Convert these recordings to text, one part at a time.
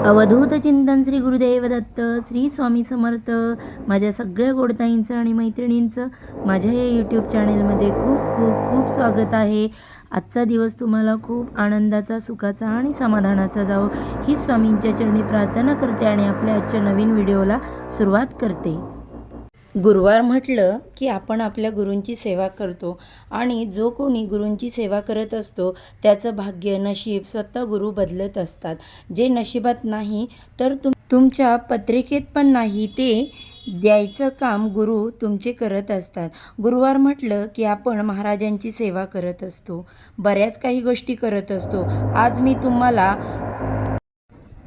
अवधूत चिंतन श्री गुरुदेव दत्त श्री स्वामी समर्थ माझ्या सगळ्या गोडताईंचं आणि मैत्रिणींचं माझ्या या यूट्यूब चॅनेलमध्ये खूप खूप खूप स्वागत आहे. आजचा दिवस तुम्हाला खूप आनंदाचा सुखाचा आणि समाधानाचा जावो. ही स्वामींच्या चरणी प्रार्थना करते आणि आपल्या आजच्या नवीन व्हिडिओला सुरुवात करते. गुरुवार म्हटलं की आपण आपल्या गुरूंची सेवा करतो आणि जो कोणी गुरूंची सेवा करत असतो त्याचं भाग्य नशीब स्वतः गुरु बदलत असतात. जे नशिबात नाही तर तुम तुमच्या पत्रिकेत पण नाही ते द्यायचं काम गुरु तुमचे करत असतात. गुरुवार म्हटलं की आपण महाराजांची सेवा करत असतो. बऱ्याच काही गोष्टी करत असतो. आज मी तुम्हाला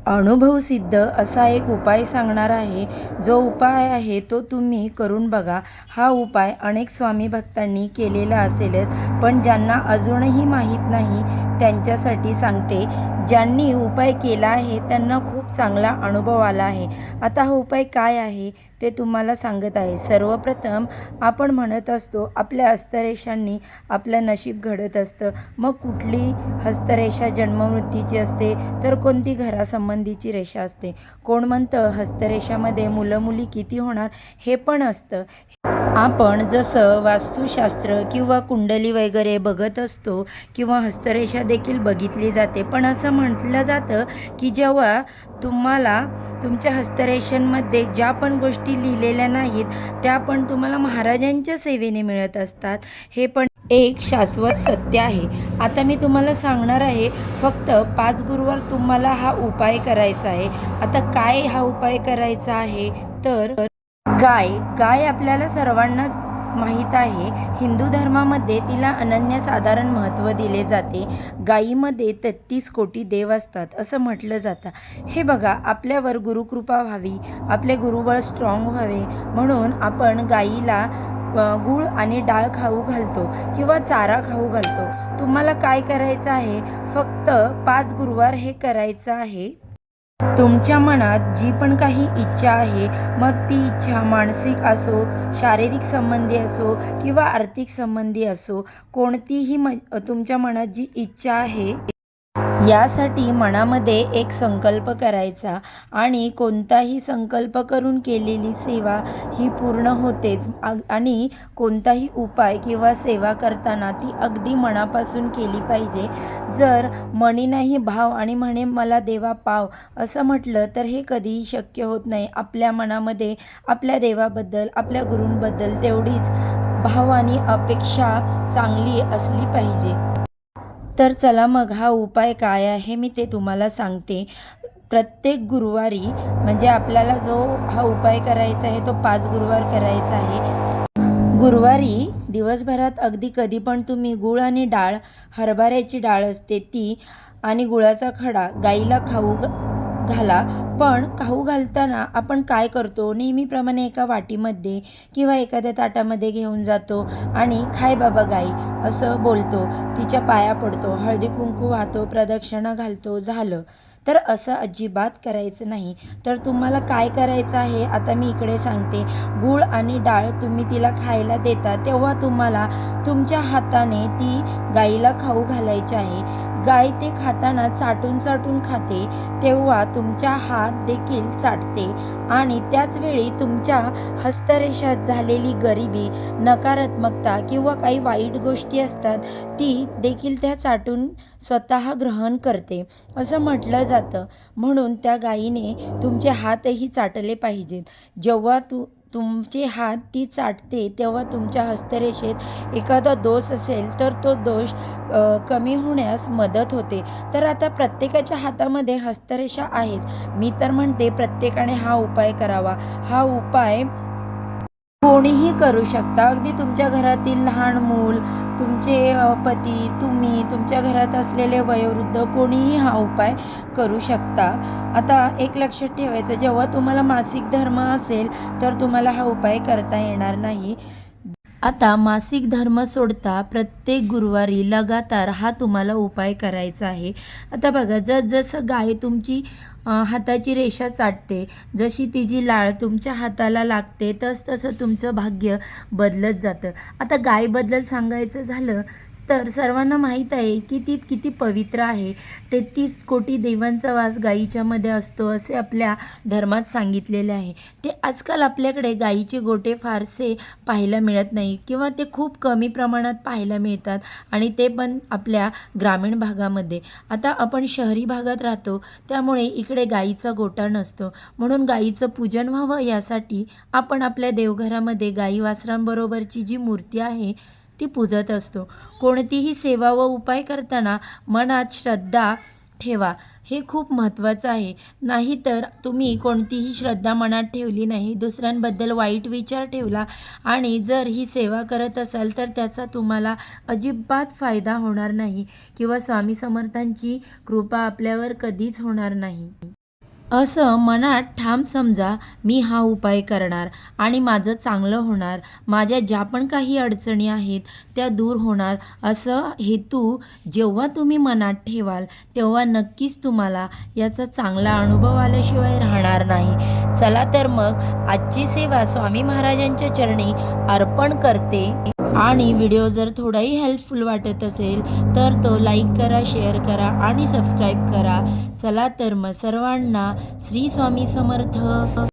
अनुभवसिद्ध असा एक उपाय सांगणार आहे. जो उपाय आहे तो तुम्ही करून बघा. हा उपाय अनेक स्वामी भक्तांनी केलेला असेलच पण ज्यांना अजूनही माहीत नाही त्यांच्यासाठी सांगते ज्यांनी उपाय केला आहे त्यांना खूप चांगला अनुभव आला आहे. आता हा उपाय काय आहे ते तुम्हाला सांगत आहे. सर्वप्रथम आपण म्हणत असतो आपल्या हस्तरेषांनी आपलं नशीब घडत असतं. मग कुठली हस्तरेषा जन्ममृत्यूची असते तर कोणती घरासंबंधीची रेषा असते? कोण म्हणतं हस्तरेषामध्ये मुलं मुली किती होणार? हे पण असतं. आपण जसं वास्तुशास्त्र किंवा कुंडली वगैरे बघत असतो किंवा हस्तरेषा देखील बघितली जाते पण असं म्हटलं जातं की जेव्हा तुम्हाला तुमच्या हस्तरेषांमध्ये ज्या पण गोष्टी लिहिलेल्या नाहीत त्या पण तुम्हाला महाराजांच्या सेवेने मिळत असतात. हे पण एक शाश्वत सत्य आहे. आता मी तुम्हाला सांगणार आहे फक्त पाच गुरुवार तुम्हाला हा उपाय करायचा आहे. आता काय हा उपाय करायचा आहे? तर गाय गाय आपल्याला सर्वांनाच माहीत आहे. हिंदू धर्मामध्ये तिला अनन्यसाधारण महत्त्व दिले जाते. गायीमध्ये तेहतीस कोटी देव असतात असं म्हटलं जातं. हे बघा आपल्यावर गुरुकृपा व्हावी आपले गुरुबळ स्ट्रॉंग व्हावे म्हणून आपण गायीला गूळ आणि डाळ खाऊ घालतो किंवा चारा खाऊ घालतो. तुम्हाला काय करायचं आहे? फक्त पाच गुरुवार हे करायचं आहे. तुमच्या मनात जी पण काही इच्छा आहे मग ती इच्छा मानसिक असो शारीरिक संबंधी असो किंवा आर्थिक संबंधी असो कोणतीही म तुमच्या मनात जी इच्छा आहे यासाठी मनामध्ये एक संकल्प करायचा आणि कोणताही संकल्प करून केलेली सेवा ही पूर्ण होतेच. आणि कोणताही उपाय किंवा सेवा करताना ती अगदी मनापासून केली पाहिजे. जर मणी नाही भाव आणि म्हणे मला देवा पाव असं म्हटलं तर हे कधीही शक्य होत नाही. आपल्या मनामध्ये आपल्या देवाबद्दल आपल्या गुरूंबद्दल तेवढीच भाव आणि अपेक्षा चांगली असली पाहिजे. तर चला मग हा उपाय काय आहे मी ते तुम्हाला सांगते. प्रत्येक गुरुवारी म्हणजे आपल्याला जो हा उपाय करायचा आहे तो पाच गुरुवार करायचा आहे. गुरुवारी दिवसभरात अगदी कधी पण तुम्ही गुळ आणि डाळ हरभऱ्याची डाळ असते ती आणि गुळाचा खडा गाईला खाऊ घाला. पण खाऊ घालताना आपण काय करतो? नेहमीप्रमाणे एका वाटीमध्ये किंवा एखाद्या ताटामध्ये घेऊन जातो आणि खाय बाबा गाई असं बोलतो. तिच्या पाया पडतो. हळदी कुंकू वाहतो प्रदक्षिणा घालतो. झालं. तर असं अजिबात करायचं नाही. तर तुम्हाला काय करायचं आहे? आता मी इकडे सांगते. गूळ आणि डाळ तुम्ही तिला खायला देता तेव्हा तुम्हाला तुमच्या हाताने ती गाईला खाऊ घालायची आहे. गाय ते खाताना चाटून चाटून खाते तेव्हा तुमच्या हात देखील चाटते. आणि त्याच वेळी तुमच्या हस्तरेषात झालेली गरिबी नकारात्मकता किंवा काही वाईट गोष्टी असतात ती देखील त्या चाटून स्वतः ग्रहण करते. असं म्हटलं जातं. म्हणून त्या गायीने तुमचे हातही चाटले पाहिजेत. जेव्हा तू तुमचे हात ती चाटते तेव्हा तुमच्या हस्तरेषेत एखादा दोष असेल तर तो दोष कमी होण्यास मदत होते. तर आता प्रत्येकाच्या हातामध्ये हस्तरेषा आहेच. मी तर म्हणते प्रत्येकाने हा उपाय करावा. हा उपाय कोणीही करू शकता. अगदी तुमच्या घरातील लहान मूल तुमचे पती तुम्ही तुमच्या घरात असलेले वयोवृद्ध कोणीही हा उपाय करू शकता. आता एक लक्षात ठेवायचं जेव्हा तुम्हाला मासिक धर्म असेल तर तुम्हाला हा उपाय करता येणार नाही. आता मासिक धर्म सोडता प्रत्येक गुरुवारी लगातार हा तुम्हाला उपाय करायचा आहे. आता बघा जसजसं गाय तुमची हाताची रेषा चाटते जशी तिची लाळ तुमच्या हाताला लागते तस तसं तुमचं भाग्य बदलत जातं. आता गायबद्दल सांगायचं झालं तर सर्वांना माहीत आहे की ती किती पवित्र आहे. तेहतीस कोटी देवांचा वास गायीच्यामध्ये असतो असे आपल्या धर्मात सांगितलेले आहे. ते आजकाल आपल्याकडे गायीचे गोटे फारसे पाहायला मिळत नाही. किंवा ते खूप कमी प्रमाणात पाहायला मिळतात आणि ते पण आपल्या ग्रामीण भागामध्ये. आता आपण शहरी भागात राहतो त्यामुळे इकडे गाईचा गोटा नसतो. म्हणून गाईचं पूजन व्हावं यासाठी आपण आपल्या देवघरामध्ये गाई वासरांबरोबरची जी मूर्ती आहे ती पूजत असतो. कोणतीही सेवा व उपाय करताना मनात श्रद्धा ठेवा. हे खूप महत्त्वाचं आहे. नाहीतर तुम्ही कोणतीही श्रद्धा मनात ठेवली नाही दुसऱ्यांबद्दल वाईट विचार ठेवला आणि जर ही सेवा करत असाल तर त्याचा तुम्हाला अजिबात फायदा होणार नाही किंवा स्वामी समर्थांची कृपा आपल्यावर कधीच होणार नाही. असं मनात ठाम समजा मी हा उपाय करणार आणि माझं चांगलं होणार माझ्या ज्या पण काही अडचणी आहेत त्या दूर होणार असं हेतू जेव्हा तुम्ही मनात ठेवाल तेव्हा नक्कीच तुम्हाला याचा चांगला अनुभव आल्याशिवाय राहणार नाही. चला तर मग आजची सेवा स्वामी महाराजांच्या चरणी अर्पण करते. आणि व्हिडिओ जर थोडाही हेल्पफुल वाटत असेल तर तो लाईक करा शेअर करा आणि सबस्क्राईब करा. चला तर मग सर्वांना श्री स्वामी समर्थ.